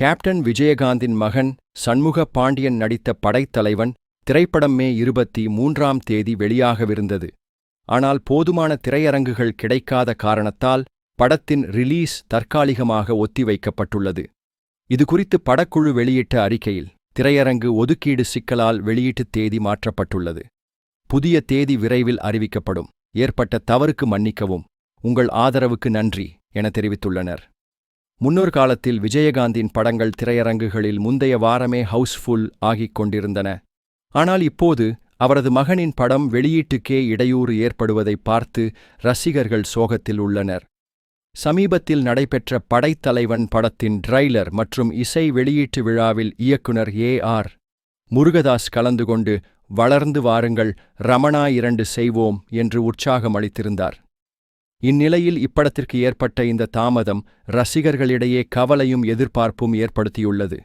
Captain விஜயகாந்தின் மகன் சண்முக பாண்டியன் நடித்த படைத்தலைவன் திரைப்படம் மே இருபத்தி மூன்றாம் தேதி வெளியாகவிருந்தது. ஆனால் போதுமான திரையரங்குகள் கிடைக்காத காரணத்தால் படத்தின் ரிலீஸ் தற்காலிகமாக ஒத்திவைக்கப்பட்டுள்ளது. இதுகுறித்து படக்குழு வெளியிட்ட அறிக்கையில் திரையரங்கு ஒதுக்கீடு சிக்கலால் வெளியீட்டுத் தேதி மாற்றப்பட்டுள்ளது. புதிய தேதி விரைவில் அறிவிக்கப்படும். ஏற்பட்ட தவறுக்கு மன்னிக்கவும். உங்கள் ஆதரவுக்கு நன்றி என தெரிவித்துள்ளனர். முன்னொரு காலத்தில் விஜயகாந்தின் படங்கள் திரையரங்குகளில் முந்தைய வாரமே ஹவுஸ்ஃபுல் ஆகிக் கொண்டிருந்தன. ஆனால் இப்போது அவரது மகனின் படம் வெளியீட்டுக்கே இடையூறு ஏற்படுவதை பார்த்து ரசிகர்கள் சோகத்தில் உள்ளனர். சமீபத்தில் நடைபெற்ற படைத்தலைவன் படத்தின் ட்ரைலர் மற்றும் இசை வெளியீட்டு விழாவில் இயக்குனர் ஏ ஆர். முருகதாஸ் கலந்து கொண்டு வளர்ந்து வாருங்கள் ரமணா இரண்டு செய்வோம் என்று உற்சாகம் அளித்திருந்தார். இந்நிலையில் இப்படத்திற்கு ஏற்பட்ட இந்த தாமதம் ரசிகர்களிடையே கவலையும் எதிர்பார்ப்பும் ஏற்படுத்தியுள்ளது.